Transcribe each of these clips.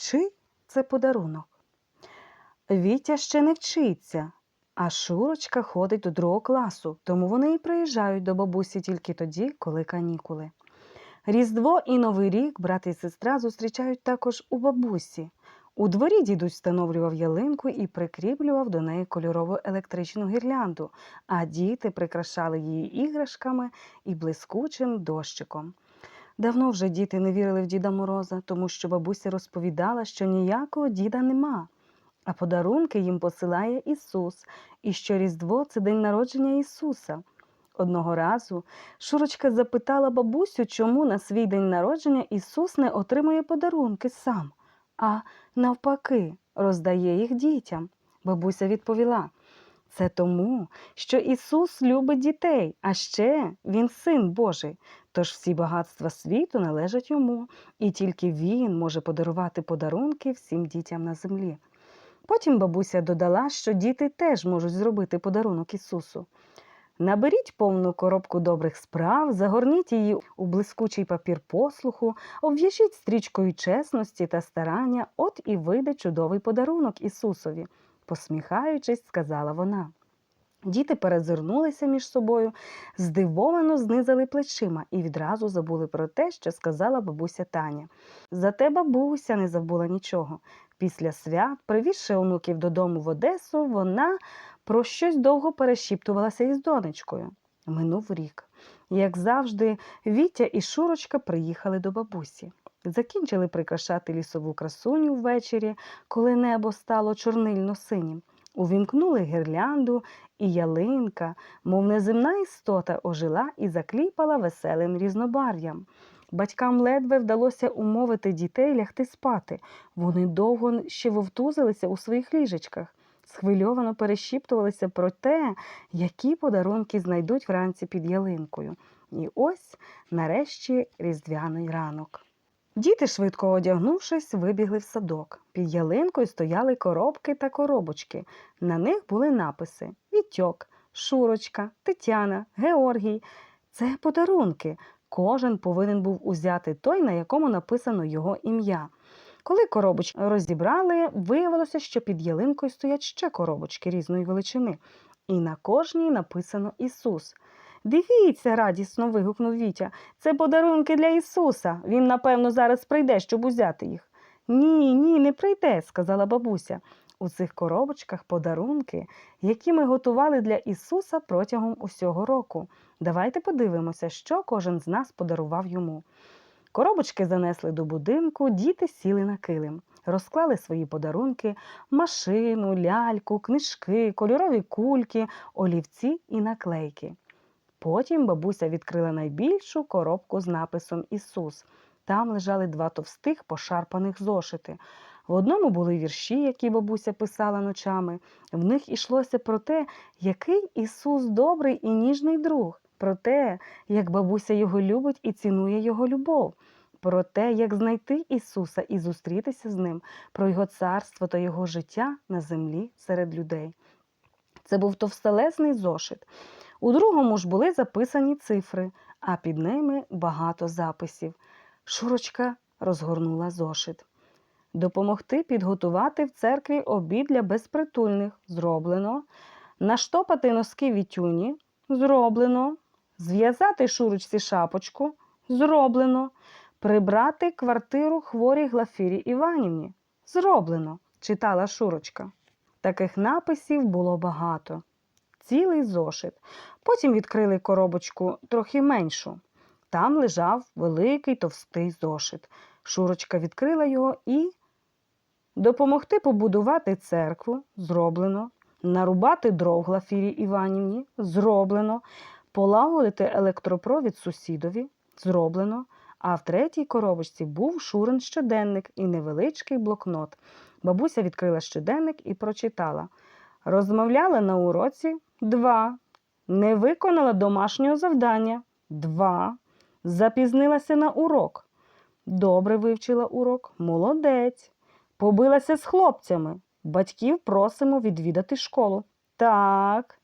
Чи це подарунок? Вітя ще не вчиться, а Шурочка ходить до другого класу, тому вони і приїжджають до бабусі тільки тоді, коли канікули. Різдво і Новий рік брат і сестра зустрічають також у бабусі. У дворі дідусь встановлював ялинку і прикріплював до неї кольорову електричну гірлянду, а діти прикрашали її іграшками і блискучим дощиком. Давно вже діти не вірили в Діда Мороза, тому що бабуся розповідала, що ніякого діда нема, а подарунки їм посилає Ісус, і що Різдво це день народження Ісуса. Одного разу Шурочка запитала бабусю, чому на свій день народження Ісус не отримує подарунки сам, а навпаки, роздає їх дітям. Бабуся відповіла: це тому, що Ісус любить дітей, а ще Він син Божий. Тож всі багатства світу належать йому, і тільки він може подарувати подарунки всім дітям на землі. Потім бабуся додала, що діти теж можуть зробити подарунок Ісусу. Наберіть повну коробку добрих справ, загорніть її у блискучий папір послуху, обв'яжіть стрічкою чесності та старання, от і вийде чудовий подарунок Ісусові, посміхаючись, сказала вона. Діти перезирнулися між собою, здивовано знизали плечима і відразу забули про те, що сказала бабуся Таня. Зате бабуся не забула нічого. Після свят, привізши онуків додому в Одесу, вона про щось довго перешіптувалася із донечкою. Минув рік. Як завжди, Вітя і Шурочка приїхали до бабусі. Закінчили прикрашати лісову красуню ввечері, коли небо стало чорнильно синім. Увімкнули гірлянду, і ялинка, мов неземна істота, ожила і закліпала веселим різнобарв'ям. Батькам ледве вдалося умовити дітей лягти спати. Вони довго ще вовтузилися у своїх ліжечках, схвильовано перешіптувалися про те, які подарунки знайдуть вранці під ялинкою. І ось, нарешті, різдвяний ранок. Діти, швидко одягнувшись, вибігли в садок. Під ялинкою стояли коробки та коробочки. На них були написи: Вітьок, Шурочка, Тетяна, Георгій. Це подарунки. Кожен повинен був узяти той, на якому написано його ім'я. Коли коробочки розібрали, виявилося, що під ялинкою стоять ще коробочки різної величини, і на кожній написано Ісус. Дивіться, радісно вигукнув Вітя. Це подарунки для Ісуса. Він, напевно, зараз прийде, щоб узяти їх. Ні, ні, не прийде, сказала бабуся. У цих коробочках подарунки, які ми готували для Ісуса протягом усього року. Давайте подивимося, що кожен з нас подарував йому. Коробочки занесли до будинку, діти сіли на килим, розклали свої подарунки, машину, ляльку, книжки, кольорові кульки, олівці і наклейки. Потім бабуся відкрила найбільшу коробку з написом Ісус. Там лежали два товстих пошарпаних зошити. В одному були вірші, які бабуся писала ночами. В них ішлося про те, який Ісус добрий і ніжний друг, про те, як бабуся його любить і цінує його любов, про те, як знайти Ісуса і зустрітися з ним, про його царство та його життя на землі серед людей. Це був товстелезний зошит. У другому ж були записані цифри, а під ними багато записів. Шурочка розгорнула зошит. Допомогти підготувати в церкві обід для безпритульних зроблено. Наштопати носки вітюні зроблено. Зв'язати шурочці шапочку зроблено. Прибрати квартиру хворій Глафірі Іванівні зроблено, читала Шурочка. Таких написів було багато. Цілий зошит. Потім відкрили коробочку трохи меншу. Там лежав великий товстий зошит. Шурочка відкрила його і допомогти побудувати церкву зроблено, нарубати дров Глафірі Іванівні зроблено, полагодити електропровід сусідові зроблено. А в третій коробочці був Шурин щоденник і невеличкий блокнот. Бабуся відкрила щоденник і прочитала. Розмовляла на уроці два. Не виконала домашнього завдання два. Запізнилася на урок. Добре вивчила урок. Молодець. Побилася з хлопцями. Батьків просимо відвідати школу. Так,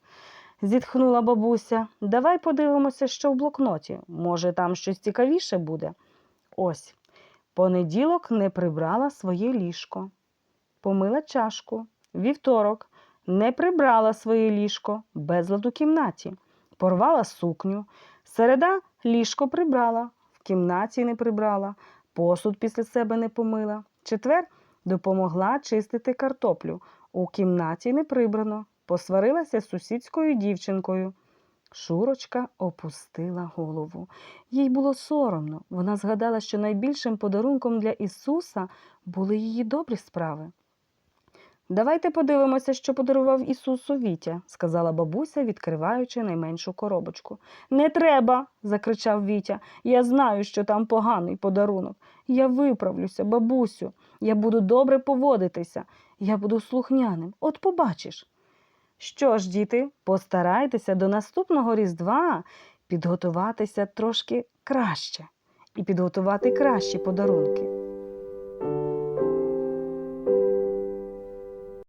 зітхнула бабуся. Давай подивимося, що в блокноті. Може, там щось цікавіше буде. Ось. Понеділок не прибрала своє ліжко. Помила чашку. Вівторок не прибрала своє ліжко, безлад у кімнаті. Порвала сукню. Середа ліжко прибрала, в кімнаті не прибрала, посуд після себе не помила. Четвер допомогла чистити картоплю. У кімнаті не прибрано. Посварилася з сусідською дівчинкою. Шурочка опустила голову. Їй було соромно. Вона згадала, що найбільшим подарунком для Ісуса були її добрі справи. Давайте подивимося, що подарував Ісусу Вітя, сказала бабуся, відкриваючи найменшу коробочку. Не треба, закричав Вітя. Я знаю, що там поганий подарунок. Я виправлюся, бабусю. Я буду добре поводитися. Я буду слухняним. От побачиш. Що ж, діти, постарайтеся до наступного Різдва підготуватися трошки краще і підготувати кращі подарунки.